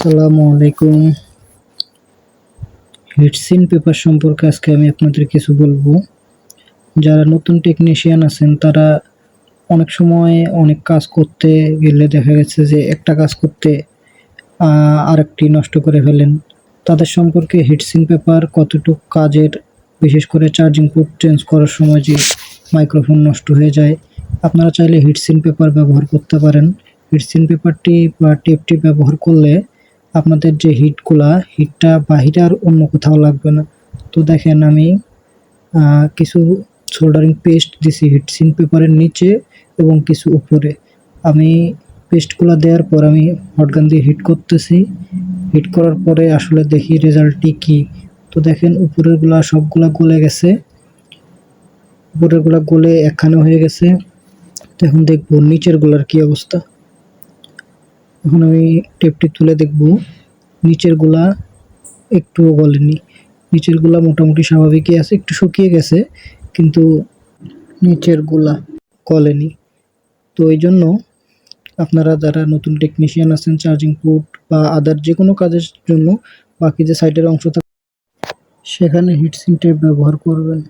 আসসালামু আলাইকুম। Heat sink paper সম্পর্কে আজকে আমি আপনাদের কিছু বলব। যারা নতুন টেকনিশিয়ান আছেন, তারা অনেক সময় অনেক কাজ করতে গেলে দেখা গেছে যে একটা কাজ করতে আরেকটি নষ্ট করে ফেলেন। তাদের সম্পর্কে হিটসিন পেপার কতটুকু কাজের, বিশেষ করে চার্জিং পোর্ট চেঞ্জ করার সময় যে মাইক্রোফোন নষ্ট হয়ে যায়, আপনারা চাইলে হিটসিন পেপার ব্যবহার করতে পারেন। হিটসিন পেপারটি বা টেপটি ব্যবহার করলে আপনাদের যে হিটগুলা হিটটা বাহিরে আর অন্য কোথাও লাগবে না। তো দেখেন আমি কিছু সোল্ডারিং পেস্ট দিছি হিটসিন পেপারের নিচে এবং কিছু উপরে। আমি পেস্টগুলো দেওয়ার পর আমি হটগান দিয়ে হিট করতেছি। হিট করার পরে আসলে দেখি রেজাল্টটি কি। তো দেখেন উপরেরগুলা সবগুলা গলে গেছে। উপরেরগুলা গলে একখানে হয়ে গেছে। তো এখন দেখব নিচেরগুলার কি অবস্থা। এখন আমি টেপটি তুলে দেখব। নিচেরগুলা একটুও গলেনি। নিচেরগুলা মোটামুটি স্বাভাবিকই আছে, একটু শুকিয়ে গেছে, কিন্তু নিচেরগুলা গলেনি। তো এই জন্য আপনারা যারা নতুন টেকনিশিয়ান আছেন চার্জিং পোর্ট বা আদার যে কোনো কাজের জন্য বাকি যে সাইডের অংশ থাকে সেখানে হিটসিন টেপ ব্যবহার করবেন।